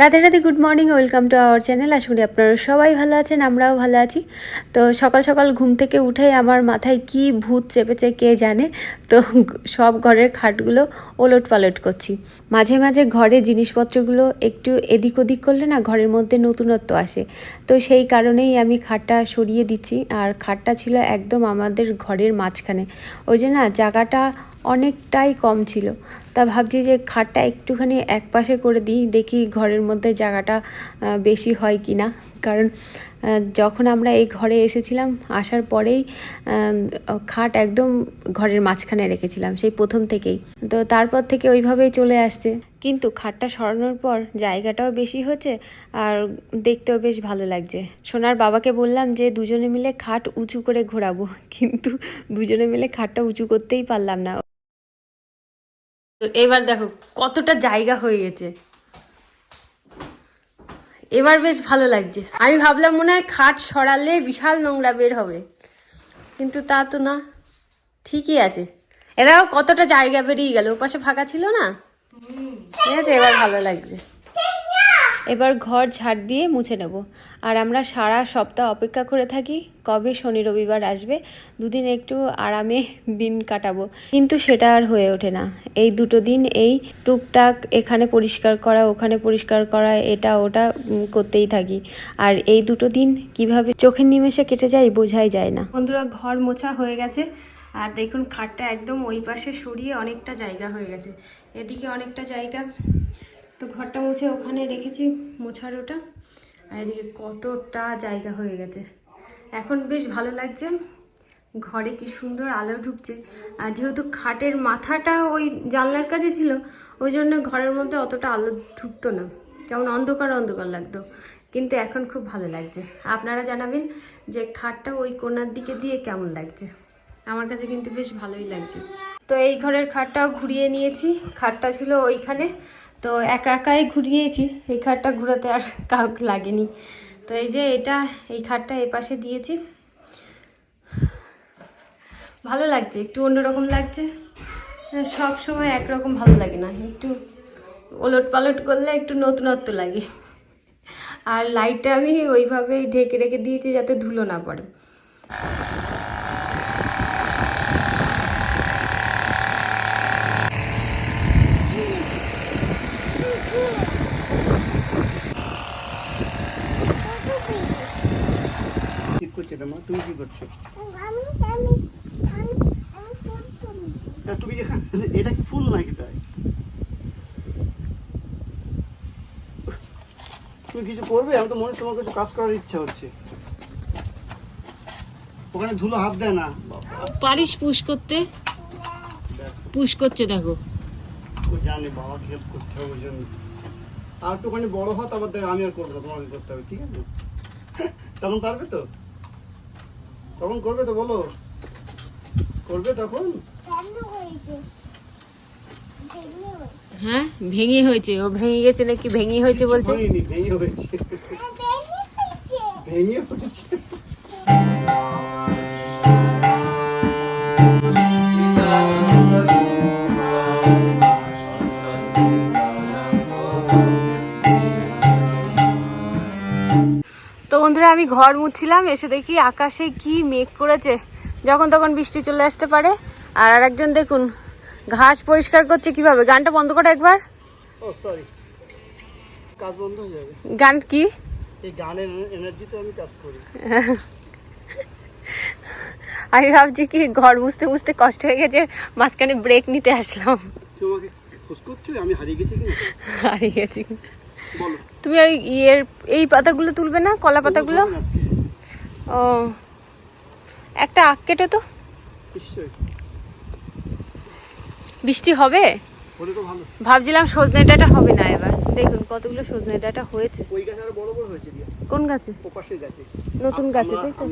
Radhe Radhe good morning welcome to our channel আশা করি আপনারা সবাই ভালো আছেন, আমরাও ভালো আছি। তো সকাল সকাল ঘুম থেকে উঠে আমার মাথায় কি ভূত চেপেছে কে জানে? তো সব ঘরের খাটগুলো ওলট পালট করছি। মাঝে মাঝে ঘরে জিনিসপত্রগুলো একটু এদিক ওদিক করলে না ঘরের মধ্যে নতুনত্ব আসে। তো সেই কারণেই আমি খাটটা সরিয়ে দিচ্ছি। আর খাটটা ছিল একদম আমাদের ঘরের মাঝখানে। ওই যে না জায়গাটা অনেকটাই কম ছিল। তা ভাবছি যে খাটটা একটুখানি এক পাশে করে দিই, দেখি ঘরের মধ্যে জায়গাটা বেশি হয় কি না কারণ যখন আমরা এই ঘরে এসেছিলাম, আসার পরেই খাট একদম ঘরের মাঝখানে রেখেছিলাম, সেই প্রথম থেকেই। তো তারপর থেকে ওইভাবেই চলে আসছে। কিন্তু খাটটা সরানোর পর জায়গাটাও বেশি হচ্ছে আর দেখতেও বেশ ভালো লাগছে। সোনার বাবাকে বললাম যে, দুজনে মিলে খাট উঁচু করে ঘোরাবো। কিন্তু দুজনে মিলে খাটটা উঁচু করতেই পারলাম না। তো এবার দেখো কতটা জায়গা হয়ে গেছে। এবার বেশ ভালো লাগছে। আমি ভাবলাম মনে হয় খাট সরালে বিশাল নোংরা বের হবে। কিন্তু তা তো না, ঠিকই আছে। এরাও কতটা জায়গা বেরিয়ে গেল, ওপাশে ফাঁকা ছিল না? ঠিক আছে, এবার ভালো লাগছে। এবার ঘর ঝাড় দিয়ে মুছে নেব। আর আমরা সারা সপ্তাহ অপেক্ষা করে থাকি কবে শনি রবিবার আসবে। দুদিন একটু আরামে দিন কাটাবো। কিন্তু সেটা আর হয়ে ওঠে না। এই দুটো দিন এই টুকটাক এখানে পরিষ্কার করা, ওখানে পরিষ্কার করা, এটা, ওটা করতেই থাকি। আর এই দুটো দিন কীভাবে চোখের নিমেষে কেটে যায় বোঝাই যায় না। বন্ধুরা, ঘর মোছা হয়ে গেছে। আর দেখুন, খাটটা একদম ওই পাশে সরিয়ে অনেকটা জায়গা হয়ে গেছে। এদিকে অনেকটা জায়গা। তো ঘরটা মুছে ওখানে রেখেছি, মোছার ওটা। আর এদিকে কতটা জায়গা হয়ে গেছে। এখন বেশ ভালো লাগছে। ঘরে কি সুন্দর আলো ঢুকছে। আর যেহেতু খাটের মাথাটা ওই জানলার কাছে ছিল, ওই জন্য ঘরের মধ্যে অতটা আলো ঢুকতো না। কেমন অন্ধকার অন্ধকার লাগতো। কিন্তু এখন খুব ভালো লাগছে। আপনারা জানাবেন যে খাটটা ওই কোণার দিকে দিয়ে কেমন লাগছে। আমার কাছে কিন্তু বেশ ভালোই লাগছে। তো এই ঘরের খাটটাও ঘুরিয়ে নিয়েছি। খাটটা ছিল ওইখানে। তো একা একাই ঘুরিয়েছি। এই খাটটা ঘুরাতে আর কাউকে লাগেনি। তো এই যে এটা, এই খাটটা এ পাশে দিয়েছি। ভালো লাগছে, একটু অন্যরকম লাগছে। সব সময় একরকম ভালো লাগে না, একটু ওলট পালট করলে একটু নতুনত্ব লাগে। আর লাইটটা আমি ওইভাবেই ঢেকে রেখে দিয়েছি যাতে ধুলো না পড়ে। মা তুমি কি করছ? তুমি যেখানে এটা কি ফুল নাকি তাই? তুমি কিছু করবে? আমি তো মনে তোমার কিছু কাজ করার ইচ্ছা হচ্ছে। ওখানে ধুলো হাত দেয় না। বাবা, পারিস পুশ করতে? পুশ করছে দেখো। ও জানে বাবাকে হেল্প করতে হবে জন্য। আর একটুখানি বড় হও তারপর দেখো আমি আর করব না তোমাকে করতে হবে ঠিক আছে? তখন পারবে তো? তখন করবে তো বলো। করবে তখন? ভেঙে হয়েছে। হ্যাঁ ভেঙে হয়েছে। ও ভেঙে গেছে নাকি ভেঙে হয়েছে বলছে? হয়নি ভেঙে হয়েছে। হ্যাঁ, ভেঙে হয়েছে। আমি ঘর মুছছিলাম এসে দেখি আকাশে কি মেঘ করেছে। যখন তখন বৃষ্টি চলে আসতে পারে। আর আরেকজন দেখুন ঘাস পরিষ্কার করছে কীভাবে? গানটা বন্ধ করো একবার। ও সরি কাজ বন্ধ হয়ে যাবে। গান কি? এই গানের এনার্জিতে আমি কাজ করি। আমি ভাবছি কি ঘর মুছতে মুছতে কষ্ট হয়ে গেছে মাঝখানে ব্রেক নিতে আসলাম। তুই আমাকে খোঁজ আমি হারিয়ে গেছি কি হারিয়ে গেছি। তুমি ওই ইয়ের এই পাতাগুলো তুলবে না কলা পাতাগুলো? ও একটা আখ কেটে তো। বৃষ্টি হবে? ভাবছিলাম সজনে ডাঁটা হবে না এবার। দেখুন কতগুলো সজনে ডাটা হয়েছে। ওই গাছ আরও বড় বড় হয়েছে কোন গাছে? ও পাশের গাছে। নতুন গাছে, তাই তো?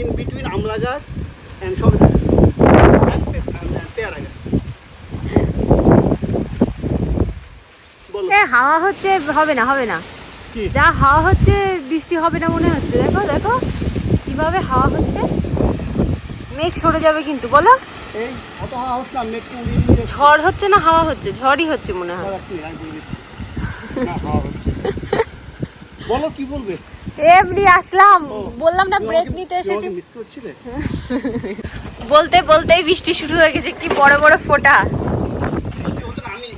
ইন বিটুইন আমলা গাছ অ্যান্ড সবেদা গাছ। পেয়ারা গাছ এ হাওয়া হচ্ছে হবে না হবে না। যা হাওয়া হচ্ছে বৃষ্টি হবে না মনে হচ্ছে। দেখো দেখো কীভাবে হাওয়া হচ্ছে। মেঘ সরে যাবে কিন্তু বলো। ঝড় হচ্ছে না হাওয়া হচ্ছে? ঝড়ই হচ্ছে মনে হয়। বলে কি বলবে? এমনি আসলাম। বললাম না ব্রেক নিতে এসেছি। বলতে বলতেই বৃষ্টি শুরু হয়ে গেছে কি বড় বড় ফোঁটা।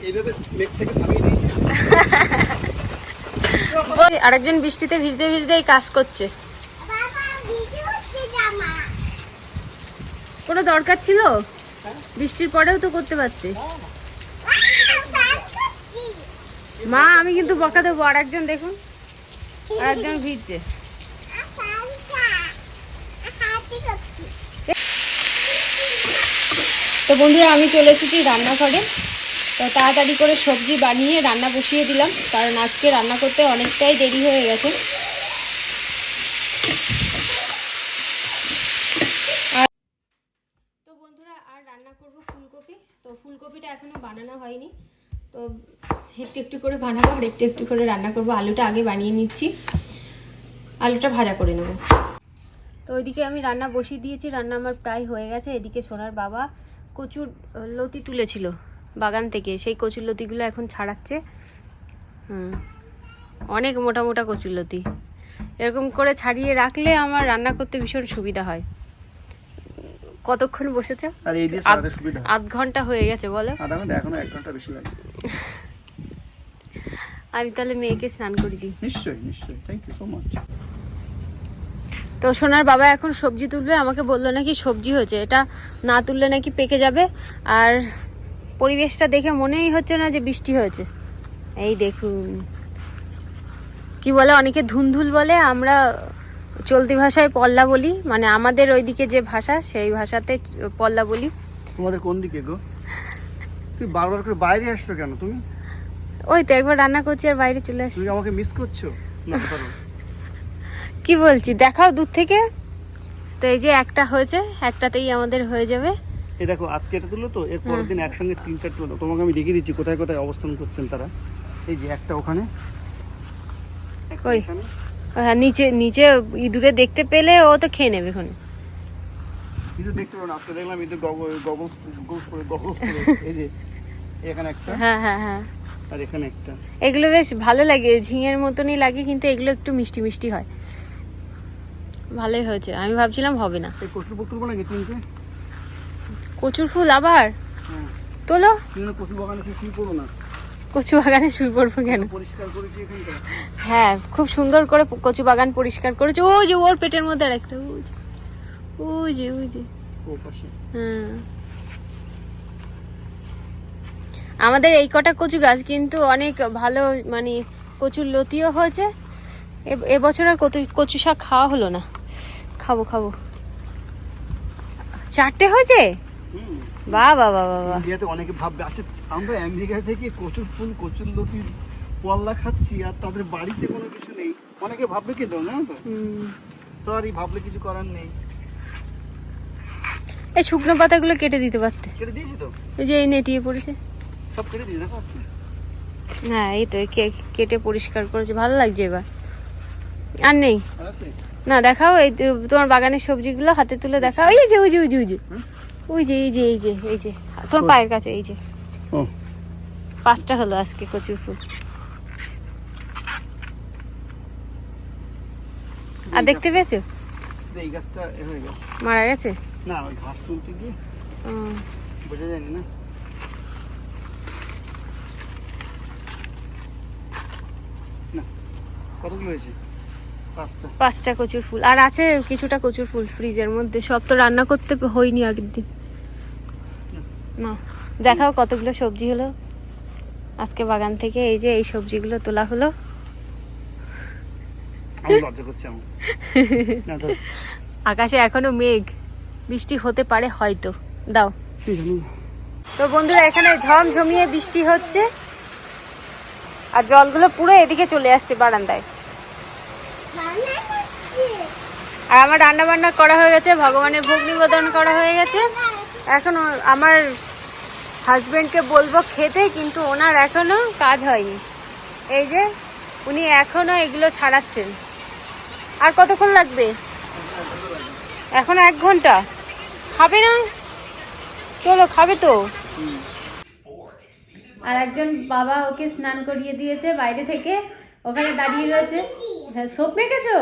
এইভাবে মেঘ থেকে থামিয়ে আরেকজন বৃষ্টিতে ভিজতে ভিজতে এই কাজ করছে। কোনো দরকার ছিল? বৃষ্টির পরেও তো করতে পারতে। মা, আমি কিন্তু বকা দেবো। আর একজন দেখুন। আর একজন ভিজছে। তো বন্ধুরা, আমি চলে এসেছি রান্নাঘরে। তো তাড়াতাড়ি করে সবজি বানিয়ে রান্না বসিয়ে দিলাম, কারণ আজকে রান্না করতে অনেকটাই দেরি হয়ে গেছে। তো বন্ধুরা, আর রান্না করব ফুলকপি। তো ফুলকপিটা এখনও বানানো হয়নি। তো একটু একটু করে বানাবো, আর একটু একটু করে রান্না করব। আলুটা আগে বানিয়ে নিচ্ছি। আলুটা ভাজা করে নেব। তো ওইদিকে আমি রান্না বসিয়ে দিয়েছি। রান্না আমার প্রায় হয়ে গেছে। এদিকে সোনার বাবা কচুর লতি তুলেছিল। বাগান থেকে। সেই কচুর লতিগুলো এখন ছাড়াচ্ছে। হুম। অনেক মোটা মোটা কচুর লতি এরকম করে ছাড়িয়ে রাখলে আমার রান্না করতে ভীষণ সুবিধা হয়। কতক্ষণ বসেছ? আধ- ঘণ্টা হয়ে গেছে বলো। আমি তাহলে মেয়েকে স্নান করে দিই। নিশ্চয়ই নিশ্চয়ই। থ্যাংক ইউ সো মাচ তো সোনার বাবা এখন সবজি তুলবে। আমাকে বলল নাকি সবজি হয়েছে। এটা না তুললে নাকি পেকে যাবে। আর পরিবেশটা দেখে মনেই হচ্ছে না যে বৃষ্টি হয়েছে। এই দেখুন। কি বলে অনেকে ধুনধুল বলে আমরা চলতি ভাষায় পল্লা বলি। মানে আমাদের ওইদিকে যে ভাষা সেই ভাষাতে পল্লা বলি। তোমাদের কোন দিকে গো? তুই বারবার করে বাইরে আসছো কেন তুমি? ওই তো একবার রান্না করছি আর বাইরে চলে আসছি। তুমি আমাকে মিস করছ? কি বলছি দেখাও দূর থেকে। তো এই যে একটা হয়েছে একটাতেই আমাদের হয়ে যাবে। এই দেখো আজকে এটা তুললো তো এর পরের দিন একসঙ্গে তিন চারটে তোমাকে আমি দেখিয়ে দিচ্ছি কোথায় কোথায় অবস্থান করছেন তারা। এই যে একটা ওখানে? এখানে। হ্যাঁ নিচে নিচে ইঁদুরে দেখতে পেলে ও তো খেয়ে নেবে এখন। কিছু দেখতে পারো না আজকে দেখলাম এই যে গগলস গগলস পরে গগলস পরে এই যে এখানে একটা। হ্যাঁ হ্যাঁ হ্যাঁ। আর এখানে একটা। এগুলো বেশ ভালো লাগে ঝিঙের মতনই লাগে কিন্তু এগুলো একটু মিষ্টি মিষ্টি হয়। ভালোই হয়েছে আমি ভাবছিলাম হবে না। এই কচুর তুলবো নাকি তিনটে? কচুর ফুল আবার? হ্যাঁ। তোলো। কচু বাগানে শুয়ে পড়ো না। কচু বাগানে শুয়ে পড়ব কেন? হ্যাঁ খুব সুন্দর করে কচু বাগান পরিষ্কার করেছে। ওই যে ওর পেটের মধ্যে আর একটা ওই যে ওই যে। হ্যাঁ আমাদের এই কটা কচু গাছ কিন্তু অনেক ভালো মানে কচুর লতিও হয়েছে। এবছর আর কচু কচু শাক খাওয়া হলো না। খাব খাব। চারটে হয়েছে? বাহ বাহ বাহ বাহ বাহ ইন্ডিয়াতে অনেকে ভাববে আচ্ছা আমরা আমেরিকা থেকে কচুর ফুল কচুর লতির পল্লা খাচ্ছি আর তাদের বাড়িতে কোনো কিছু নেই। অনেকে ভাববে কি তো? না। সরি ভাবলে কিছু করার নেই। এই শুকনো পাতাগুলো কেটে দিতে পারতে। কেটে দিয়েছি তো? ওই যে এই নেতিয়ে পড়েছে। সব কেটে দেখো আজকে। হ্যাঁ এই তো এই কে- কেটে পরিষ্কার করেছে। ভালো লাগছে এবার। আর নেই। না দেখাও এই তোমার বাগানের সবজিগুলো হাতে তুলে দেখাও। এই যে যে ওই যে ওই যে এই যে এই যে এই যে তোর পায়ের কাছে এই যে। পাঁচটা হলো আজকে কচুর ফুল। আর দেখতে পেয়েছ? এই গাছটা হয়ে গেছে। মারা গেছে? না ওই ঘাস তুলতে গিয়ে। ও, বোঝা যায়নি না। কতগুলো হয়েছে? পাঁচটা কচুর ফুল। আর আছে কিছুটা কচুর ফুল ফ্রিজের মধ্যে। সব তো রান্না করতে হয়নি আগের দিন। না। দেখাও কতগুলো সবজি হলো। আজকে বাগান থেকে এই যে এই সবজিগুলো তোলা হলো। আকাশে এখনও মেঘ। বৃষ্টি হতে পারে হয়তো। দাও। তো বন্ধুরা এখানে ঝমঝমিয়ে বৃষ্টি হচ্ছে। আর জলগুলো পুরো এদিকে চলে আসছে বারান্দায়। আর আমার রান্না বান্না করা হয়ে গেছে ভগবানের ভোগ নিবেদন করা হয়ে গেছে। এখন আমার হাজবেন্ডকে বলব খেতে, কিন্তু ওনার এখনও কাজ হয়নি। এই যে, উনি এখনও এগুলো ছাড়াচ্ছেন। আর কতক্ষণ লাগবে? এখন এক ঘণ্টা। খাবে না? চলো, খাবে তো। আর একজন বাবা ওকে স্নান করিয়ে দিয়েছে বাইরে থেকে। ওখানে দাঁড়িয়ে রয়েছে। হ্যাঁ সোপ মেখেছো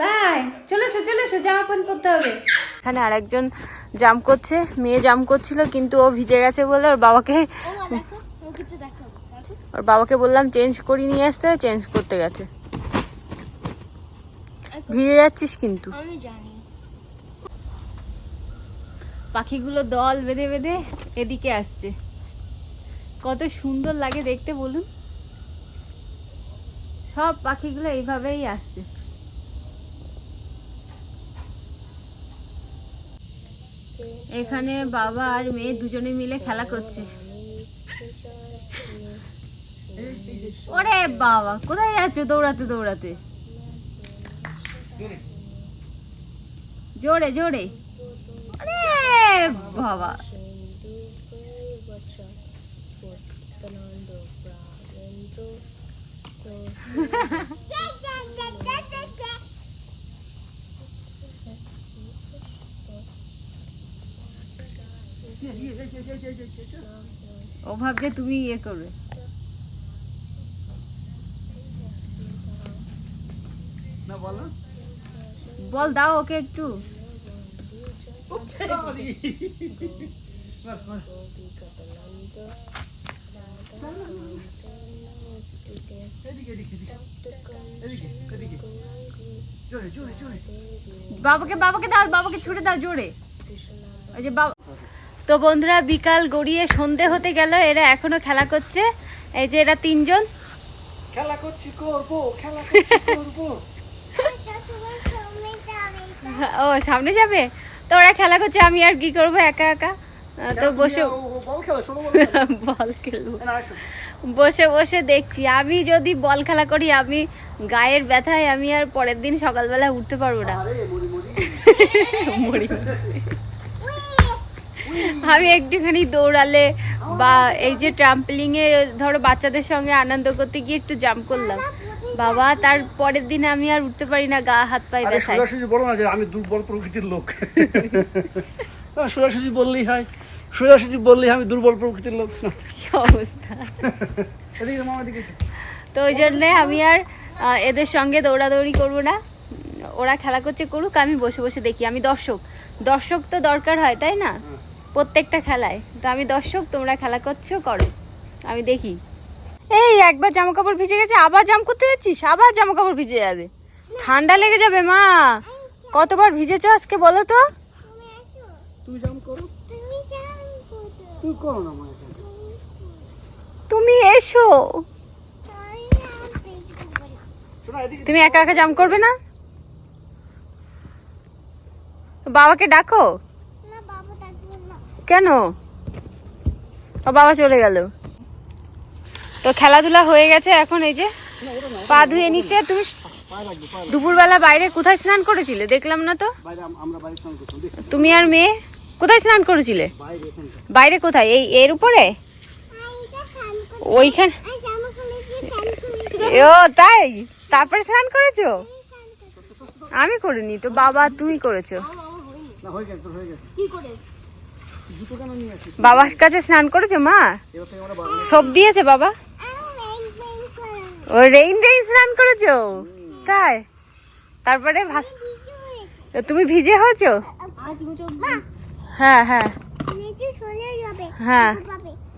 তাই, চলে এসো চলে এসো জামা প্যান্ট পরতে হবে। এখানে আরেকজন জাম করছে মেয়ে জাম করছিল কিন্তু ও ভিজে গেছে বলে ওর বাবাকে ওর বাবাকে বললাম চেঞ্জ করি নিয়ে আসতে চেঞ্জ করতে গেছে। ভিজে যাচ্ছিস কিন্তু। আমি জানি। পাখিগুলো দল বেঁধে বেঁধে এদিকে আসছে। কত সুন্দর লাগে দেখতে বলুন? সব পাখিগুলো এইভাবেই আসছে। এখানে বাবা আর মেয়ে দুজনে মিলে খেলা করছে। ওরে বাবা, কোথায় যাচ্ছ দৌড়াতে দৌড়াতে? জোরে জোরে। আরে বাবা। ও ভাবছে তুমি ইয়ে করবে। না বলো। বল দাও ওকে একটু। সরি বাবাকে বাবাকে দাও বাবাকে ছুটে দাও জোরে। ওই যে বাবা তো বন্ধুরা বিকাল গড়িয়ে সন্ধে হতে গেল এরা এখনও খেলা করছে। এই যে এরা তিনজন। খেলা করছি করব খেলা করছি করব। ও সামনে যাবে? তো ওরা খেলা করছে আমি আর কি করব একা একা? তো বসে বল খেলব বসে বসে দেখছি আমি যদি বল খেলা করি আমি গায়ের ব্যথায় আমি আর পরের দিন সকালবেলা উঠতে পারব না। মরি মরি আমি একটুখানি দৌড়ালে বা এই যে ট্রাম্পলিং এ ধরো বাচ্চাদের সঙ্গে আনন্দ করতে গিয়ে একটু জাম্প করলাম। বাবা তার পরের দিন আমি আর উঠতে পারি না গা হাত পায়ে আরে বলো না যে আমি দুর্বল প্রকৃতির লোক। সোজাসুজি বললেই হয়। সোজাসুজি বললেই আমি দুর্বল প্রকৃতির লোক কি অবস্থা? তো ওই জন্যে আমি আর এদের সঙ্গে দৌড়াদৌড়ি করব না। ওরা খেলা করছে করুক আমি বসে বসে দেখি। আমি দর্শক। দর্শক তো দরকার হয় তাই না? প্রত্যেকটা খেলায়। তো আমি দর্শক তোমরা খেলা করছ করো। আমি দেখি। এই একবার জামা কাপড় ভিজে গেছে আবার জাম করতে যাচ্ছিস? আবার জামা কাপড় ভিজে যাবে। ঠান্ডা লেগে যাবে মা। কতবার ভিজেছো আজকে বলো তো? তুমি এসো। তুমি একা একা জাম করবে না? বাবাকে ডাকো। কেন? ও বাবা চলে গেল। তো খেলাধুলা হয়ে গেছে এখন এই যে পা ধুয়ে নিচ্ছে তুমি দুপুরবেলা বাইরে কোথায় স্নান করেছিলে? দেখলাম না তো। বাইরে আম- আমরা বাইরে স্নান করতাম দেখ তুমি আর মেয়ে কোথায় স্নান করেছিলে? বাইরে কোথায়? এই এর উপরে? ওইখানে ও তাই? তারপরে স্নান করেছ? আমি করিনি তো বাবা তুমি করেছ। বাবার কাছে স্নান করেছ মা? সব দিয়েছে বাবা? ও রেইন রেইন স্নান করেছ? তাই? তারপরে ভা- তুমি ভিজে হয়েছো? হ্যাঁ হ্যাঁ। হ্যাঁ।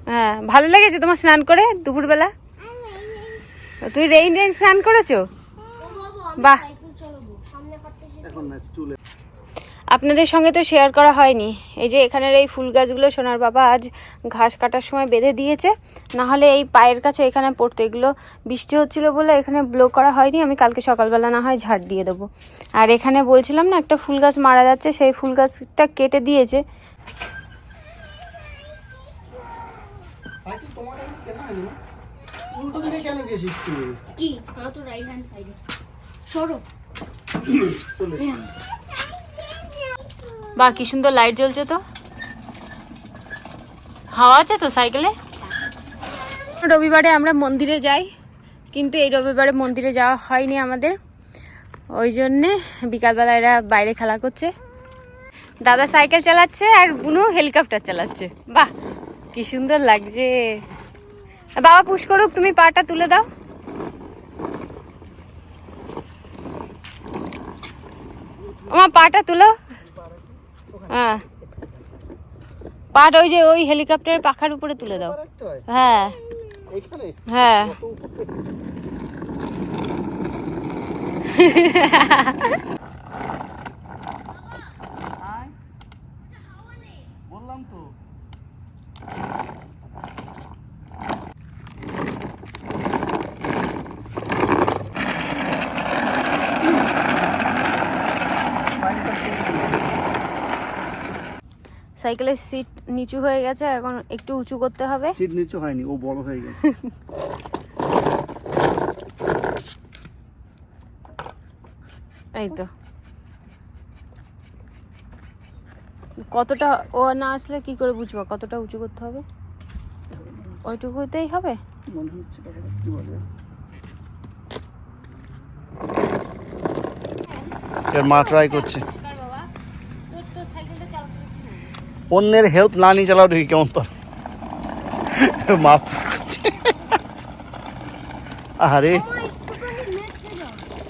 হ্যাঁ ভালো লেগেছে তোমার স্নান করে দুপুরবেলা? তুমি রেইন রেইন স্নান করেছ? বাহ। আপনাদের সঙ্গে তো শেয়ার করা হয়নি। এই যে এখানের এই ফুল গাছগুলো সোনার বাবা আজ ঘাস কাটার সময় বেঁধে দিয়েছে। না হলে এই পায়ের কাছে এখানে পড়তে এগুলো বৃষ্টি হচ্ছিল বলে এখানে ব্লো করা হয়নি। আমি কালকে সকালবেলা না হয় ঝাড় দিয়ে দেবো। আর এখানে বলছিলাম না একটা ফুল গাছ মারা যাচ্ছে সেই ফুল গাছটা কেটে দিয়েছে? উল্টো দিকে কেন গেছিস তুই? কি? আমার তো রাইট হ্যান্ড সাইডে সরো। চলে বা কি সুন্দর লাইট জ্বলছে তো? হাওয়া আছে তো সাইকেলে রবিবারে আমরা মন্দিরে যাই, কিন্তু এই রবিবারে মন্দিরে যাওয়া হয়নি আমাদের। ওই জন্যে বিকালবেলা এরা বাইরে খেলা করছে। দাদা সাইকেল চালাচ্ছে আর বুনু হেলিকপ্টার চালাচ্ছে। বাহ, কি সুন্দর লাগছে। বাবা পুশ করুক, তুমি পাটা তুলে দাও। আমার পাটা তুলো। হ্যাঁ। পাট ওই যে ওই হেলিকপ্টারের পাখার উপরে তুলে দাও। হ্যাঁ? হ্যাঁ এইখানে হ্যাঁ কত উপরে? আয়। বললাম তো সাইকেলের সিট নিচু হয়ে গেছে এখন একটু উঁচু করতে হবে। সিট নিচু হয়নি ও বড় হয়ে গেছে। এই তো। কতটা ও না আসলে কি করে বুঝব? কতটা উঁচু করতে হবে? ওইটুকুতেই হবে? মনে হচ্ছে কি বলে? এর মা ট্রাই করছে। অন্যের হেল্প না নিয়ে চালাও দেখি কেমন তোর। আরে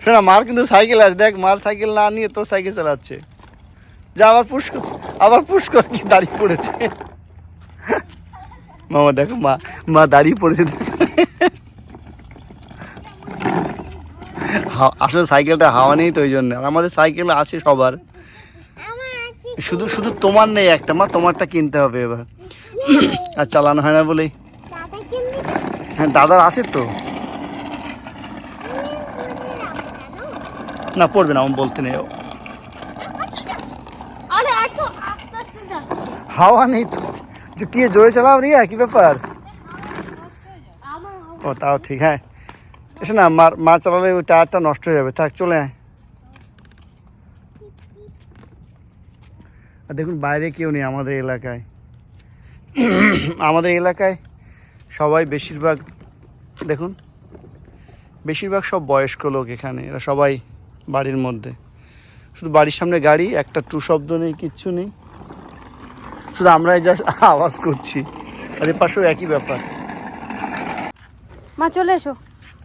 শোনা, মার কিন্তু সাইকেল আছে। দেখ, মার সাইকেল না নিয়ে তোর সাইকেল চালাচ্ছে। যা, আবার পুশ আবার পুশ কি দাঁড়িয়ে পড়েছে। মামা, দেখো, মা মা দাঁড়িয়ে পড়েছে। আসলে সাইকেলটা হাওয়া নেই তো ওই জন্য। আর আমাদের সাইকেল আছে সবার। শুধু শুধু তোমার নেই একটা মা তোমারটা কিনতে হবে এবার। আর চালানো হয় না বলেই। হ্যাঁ দাদার আছে তো? না পড়বে না আমার বলতে নেই। হাওয়া নেই তো। কি জোরে চালাও রিয়া কি ব্যাপার? ও তাও ঠিক হ্যাঁ। এসে না মার মা চালালে ওই টায়ারটা নষ্ট হয়ে যাবে। থাক চলে আয়। আর দেখুন বাইরে কেউ নেই আমাদের এলাকায়। আমাদের এলাকায় সবাই বেশিরভাগ দেখুন বেশিরভাগ সব বয়স্ক লোক এখানে এরা সবাই বাড়ির মধ্যে। শুধু বাড়ির সামনে গাড়ি একটা টু শব্দ নেই কিচ্ছু নেই। শুধু আমরাই যা আওয়াজ করছি। আর এর পাশেও একই ব্যাপার। মা চলে এসো।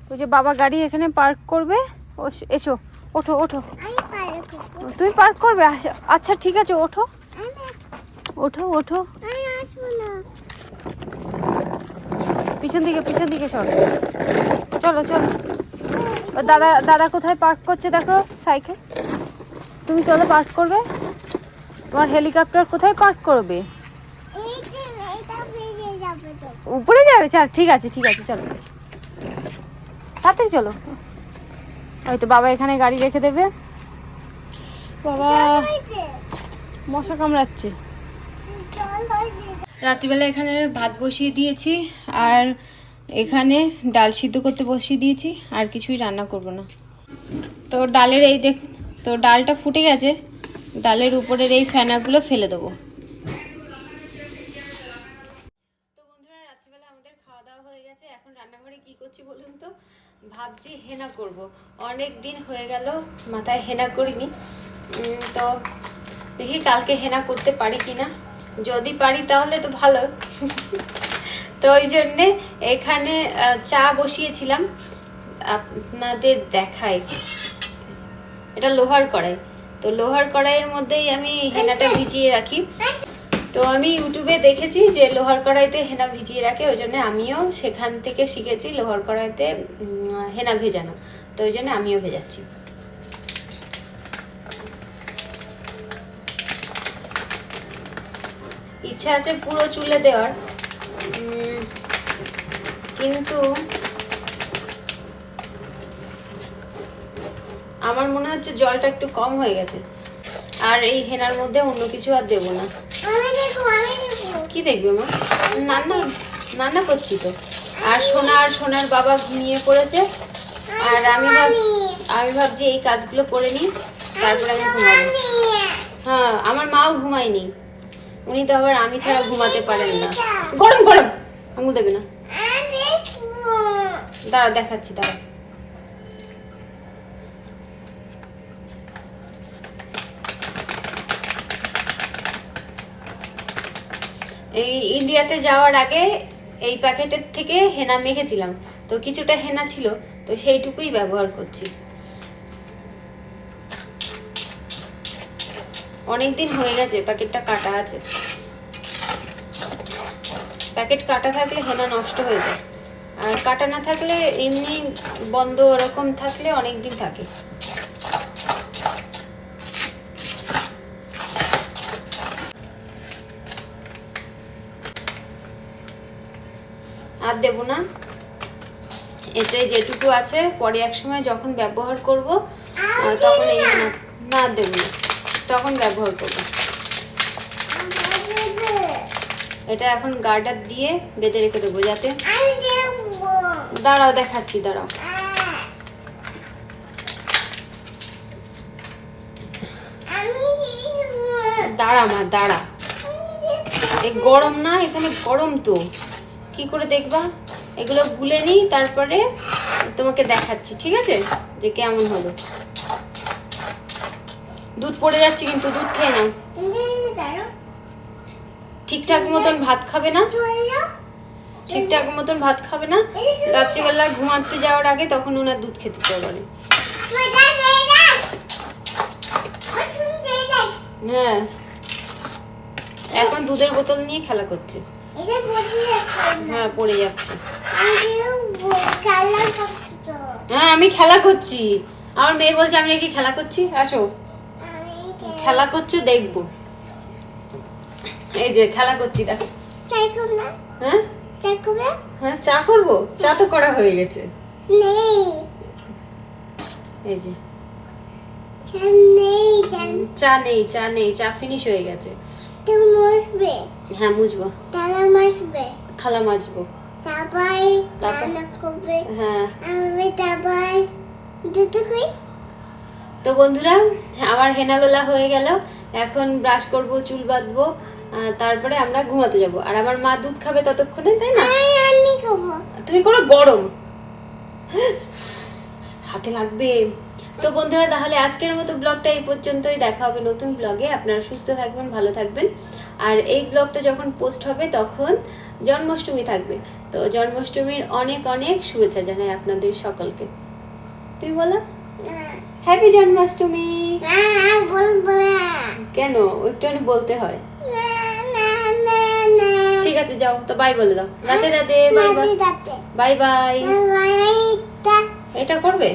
ওই যে বাবা গাড়ি এখানে পার্ক করবে ও এসো ওঠো ওঠো। তুমি পার্ক করবে? আচ্ছা- আচ্ছা ঠিক আছে ওঠো। ওঠো ওঠো। পিছন দিকে পিছন দিকে সর। চলো চলো। দাদা দাদা কোথায় পার্ক করছে দেখো সাইকেল তুমি চলো পার্ক করবে। তোমার হেলিকপ্টার কোথায় পার্ক করবে? উপরে যাবে? চল, ঠিক আছে ঠিক আছে, চলো। তাড়াতাড়ি চলো। ওই তো বাবা এখানে গাড়ি রেখে দেবে। বাবা, মশা কামড়াচ্ছে। রাত্রিবেলা এখানে ভাত বসিয়ে দিয়েছি, আর এখানে ডাল সিদ্ধ করতে বসিয়ে দিয়েছি, আর কিছুই রান্না করব না। তো ডালের এই দেখ, তো ডালটা ফুটে গেছে, ডালের উপরের এই ফেনাগুলো ফেলে দেবো। রান্নাঘরে কি করছি বলুন তো? ভাবছি হেনা করব। অনেক দিন হয়ে গেল মাথায় হেনা করিনি। তো দেখি কালকে হেনা করতে পারি কিনা। যদি পারি তাহলে তো ভালো। তো ওই জন্যে এখানে চা বসিয়েছিলাম। আপনাদের দেখাই। এটা লোহার কড়াই। তো লোহার কড়াইয়ের মধ্যেই আমি হেনাটা ভিজিয়ে রাখি। তো আমি ইউটিউবে দেখেছি যে লোহার কড়াইতে হেনা ভিজিয়ে রাখে, ওই জন্য আমিও সেখান থেকে শিখেছি লোহার কড়াইতে হেনা ভেজানো। তো ওই জন্য আমিও ভেজাচ্ছি। ইচ্ছা আছে পুরো চুলে দেওয়ার। কিন্তু আমার মনে হচ্ছে জলটা একটু কম হয়ে গেছে। আর এই হেনার মধ্যে অন্য কিছু আর দেবো না। কি দেখবে মা? রান্না রান্না করছি তো। আর সোনা আর সোনার বাবা ঘুমিয়ে পড়েছে। আর আমি ভাব আমি ভাবছি এই কাজগুলো করে নিই তারপরে আমি ঘুমাবো। হ্যাঁ আমার মাও ঘুমায়নি। উনি তো আবার আমি ছাড়া ঘুমাতে পারেন না। গরম গরম! আঙুল দেবে না। দাঁড়া দেখাচ্ছি দাঁড়া এই ইন্ডিয়াতে যাওয়ার আগে এই প্যাকেটের থেকে হেনা মেখেছিলাম। তো কিছুটা হেনা ছিল, তো সেইটুকুই ব্যবহার করছি। অনেকদিন হয়ে গেছে, প্যাকেটটা কাটা আছে। প্যাকেট কাটা থাকলে হেনা নষ্ট হয়ে যায়। আর কাটা না থাকলে এমনি বন্ধ ওরকম থাকলে অনেক দিন থাকে। আর দেবো না। এতে যেটুকু আছে, পরে এক সময় যখন ব্যবহার করব তখন এই না আর দেবো না। তখন ব্যবহার করব। এটা এখন গার্ডার দিয়ে বেঁধে রেখে দেবো যাতে দাঁড়াও, দেখাচ্ছি, দাঁড়াও। দাঁড়া মা, দাঁড়া। এই গরম না, এখানে গরম তো। কি করে দেখবা? এগুলো গুলে নিই, তারপরে তোমাকে দেখাচ্ছি, ঠিক আছে? যে কেমন হলো। দুধ পড়ে যাচ্ছে কিন্তু দুধ খেয়ে নাও। ঠিকঠাক মতন ভাত খাবে না? ঠিকঠাক মতন ভাত খাবে না? রাত্রিবেলা ঘুমাতে যাওয়ার আগে তখন ওনার দুধ খেতে শুনতে দেখ হ্যাঁ। এখন দুধের বোতল নিয়ে খেলা করছে। হ্যাঁ পড়ে যাচ্ছে। হ্যাঁ আমি খেলা করছি। আমার মেয়ে বলছে, আমি নাকি খেলা করছি? আসো। খেলা করছ দেখব। এই যে খেলা করছি দেখো। চাই করব না? হ্যাঁ? হ্যাঁ চা করব? চা তো করা হয়ে গেছে। নেই। এই যে। চা নেই চা নেই। চা ফিনিশ হয়ে গেছে। হ্যাঁ মুছবো। মসবে থালা মাজবো। তারপর তারপর? রান্না করবে? হ্যাঁ। আমি তারপর দুটো কই তো বন্ধুরা আমার হেনাগোলা হয়ে গেল। এখন ব্রাশ করব চুল বাঁধবো তারপরে আমরা ঘুমাতে যাব। আর আমার মা দুধ খাবে ততক্ষণে তাই না? করব তুমি করো গরম। হাতে লাগবে। তো বন্ধুরা তাহলে আজকের মতো ব্লগটা এই পর্যন্তই। দেখা হবে নতুন ব্লগে। আপনারা সুস্থ থাকবেন ভালো থাকবেন। আর এই ব্লগটা যখন পোস্ট হবে তখন জন্মাষ্টমী থাকবে। তো জন্মাষ্টমীর অনেক অনেক শুভেচ্ছা জানাই আপনাদের সকলকে। তুমি বলো? না হ্যাপি জন্মাষ্টমী। কেন? একটুখানি বলতে হয়। ঠিক আছে যাও তো বাই বলে দাও। রাতে রাতে bye bye bye bye bye এটা করবে?